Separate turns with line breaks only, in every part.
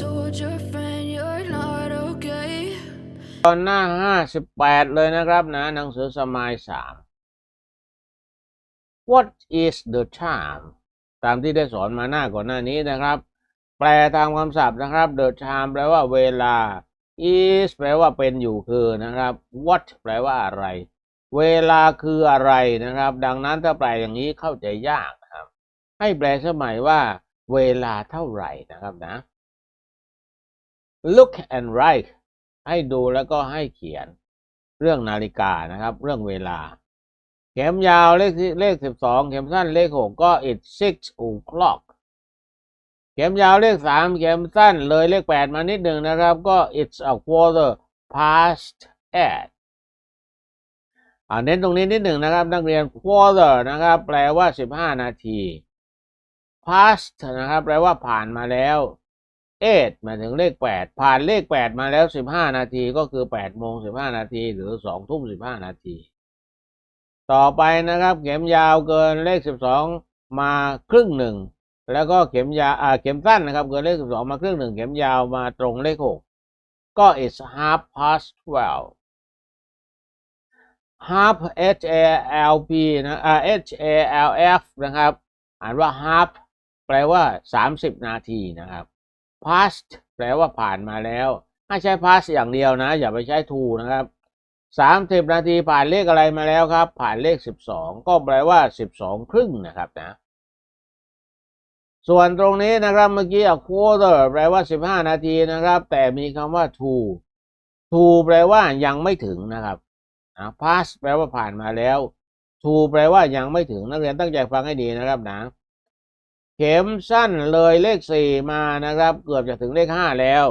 told your friend you're not okay.
ตอนหน้าห้าสิบแปดเลยนะครับนะหนังสือสมายสาม What is the time ตามที่ได้สอนมาหน้าก่อนหน้านี้นะครับ แปลตามคำศัพท์นะครับ the time แปลว่าเวลา is แปลว่าเป็นอยู่คือนะครับ what แปลว่าอะไร เวลาคืออะไรนะครับ ดังนั้นถ้าแปลอย่างนี้เข้าใจยากนะครับ ให้แปลสมัยว่า เวลาเท่าไหร่นะครับนะ look and write ให้ดูแล้วก็ให้เขียน เรื่องนาฬิกานะครับ เรื่องเวลา เข็มยาวเลขเลขสิบสองเข็มสั้นเลขหกก็ it's six o'clock เข็มยาวเลขสามเข็มสั้นเลยเลขแปดมานิดหนึ่งนะครับ ก็ it's a quarter past eight อ่าเน้นตรงนี้นิดหนึ่งนะครับ นักเรียน quarter นะครับ แปลว่าสิบห้านาที past นะครับ แปลว่าผ่านมาแล้ว eight หมายถึงเลขแปดผ่านเลขแปดมาแล้วสิบห้านาทีก็คือแปดโมงสิบห้านาทีหรือสองทุ่มสิบห้านาที ต่อไปนะครับ เข็มยาวเกินเลขสิบสองมาครึ่งหนึ่งแล้วก็เข็มยาวอ่าเข็มสั้นนะครับ เกินเลขสิบสองมาครึ่งหนึ่งเข็มยาวมาตรงเลขหกก็ it's half past twelve half h a l p นะอ่า h a l f นะครับ อ่านว่า half แปลว่าสามสิบนาทีนะครับ past แปลว่าผ่านมาแล้ว ให้ใช้ past อย่างเดียวนะ อย่าไปใช้ to นะครับสามสิบนาทีผ่านเลขอะไรมาแล้วครับ ผ่านเลขสิบสองก็แปลว่าสิบสองครึ่งนะครับนะ ส่วนตรงนี้นะครับเมื่อกี้ a quarter แปลว่าสิบห้านาทีนะครับ แต่มีคำว่า to to แปลว่ายังไม่ถึงนะครับนะ past แปลว่าผ่านมาแล้ว to แปลว่ายังไม่ถึงนักเรียนตั้งใจฟังให้ดีนะครับนะ เข็มสั้นเลยเลขสี่มานะครับ เกือบจะถึงเลขห้าแล้ว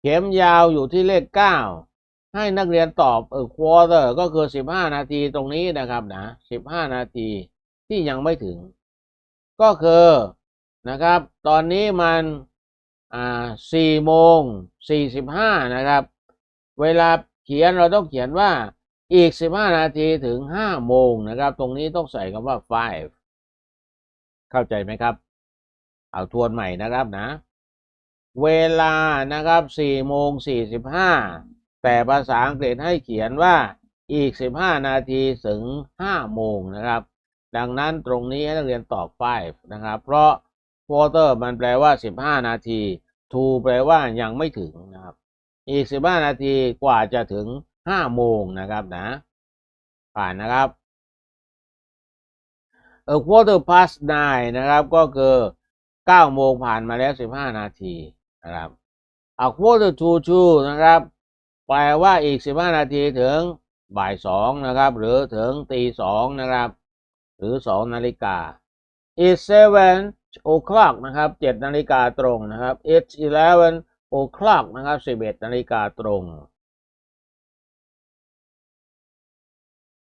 เข็มยาวอยู่ที่เลขเก้าให้นักเรียนตอบเออ quarter ก็คือสิบห้านาทีตรงนี้นะครับนะสิบห้านาทีที่ยังไม่ถึง ก็คือนะครับ ตอนนี้มันอ่าสี่โมงสี่สิบห้านะครับ เวลาเขียนเราต้องเขียนว่าอีกสิบห้านาทีถึงห้าโมงนะครับ ตรงนี้ต้องใส่คำว่า five เข้าใจไหมครับ เอาทวนใหม่นะครับนะ เวลานะครับ4โมง45แต่ภาษาอังกฤษให้เขียนว่าอีก15นาทีถึง5โมงนะครับ ดังนั้นตรงนี้ให้นักเรียนตอบ 5 นะครับ เพราะ quarter มันแปลว่า15นาที to แปลว่ายังไม่ถึงนะครับ อีก15นาทีกว่าจะถึง5โมงนะครับนะ ผ่านนะครับ เออ quarter past nine นะครับ ก็คือเก้าโมงผ่านมาแล้วสิบห้านาทีนะครับอ่า quarter to two นะครับ แปลว่าอีกสิบห้านาทีถึงบ่ายสองนะครับ หรือถึงตีสองนะครับ หรือสองนาฬิกา it's seven o'clock นะครับเจ็ดนาฬิกาตรงนะครับ it's eleven o'clock นะครับสิบเอ็ดนาฬิกาตรง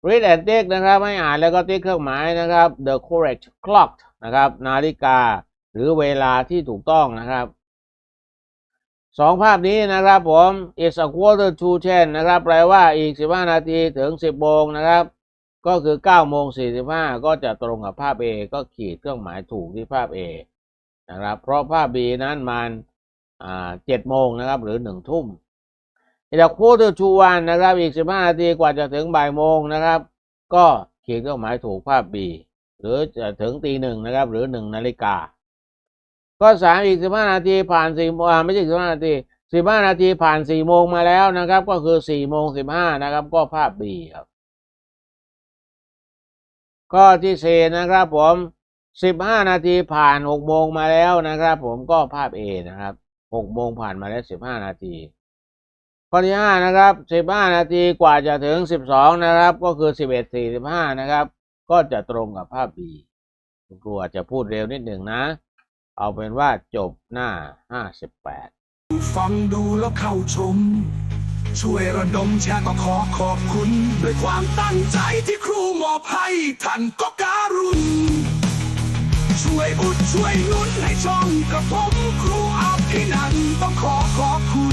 read and take นะครับให้อ่านแล้วก็ติ๊กเครื่องหมายนะครับ the correct clock นะครับ นาฬิกาหรือเวลาที่ถูกต้องนะครับสองภาพนี้นะครับผม is a quarter to ten นะครับ แปลว่าอีก 15 นาทีถึง 10โมงนะครับ ก็คือ9โมง45 ก็จะตรงกับภาพ A ก็ขีดเครื่องหมายถูกที่ภาพ A นะครับ เพราะภาพ B นั้นมันอ่า7โมงนะครับ หรือ1ทุ่ม อีก quarter to one นะครับอีก 15 นาทีกว่าจะถึงบ่ายโมงนะครับ ก็เขียนเครื่องหมายถูกภาพ B หรือจะถึงตีหนึ่งนะครับ หรือ1นาฬิกาก็สามอีก 15 นาทีผ่าน4โมงอ่ไม่ใช่15 นาที 15 นาทีผ่าน4โมงมาแล้วนะครับ ก็คือ4โมง15นะครับ ก็ภาพ B ครับข้อที่สี่นะครับผม15นาทีผ่าน6โมงมาแล้วนะครับ ผมก็ภาพ A นะครับ6โมงผ่านมาแล้ว15นาที ข้อที่ห้านะครับสิบห้านาทีกว่าจะถึงสิบสองนะครับ ก็คือสิบเอ็ดสี่สิบห้านะครับ ก็จะตรงกับภาพ B คุณครูอาจจะพูดเร็วนิดหนึ่งนะ เอาเป็นว่าจบหน้าห้าสิบแปด
ฟังดูแล้วเข้าชม ช่วยระดมแชร์ก็ขอขอบคุณ ด้วยความตั้งใจที่ครูมอบให้ท่านก็การุณช่วยอุดช่วยนุนให้ช่องกับผมครูอาภินันต้องขอขอบคุณ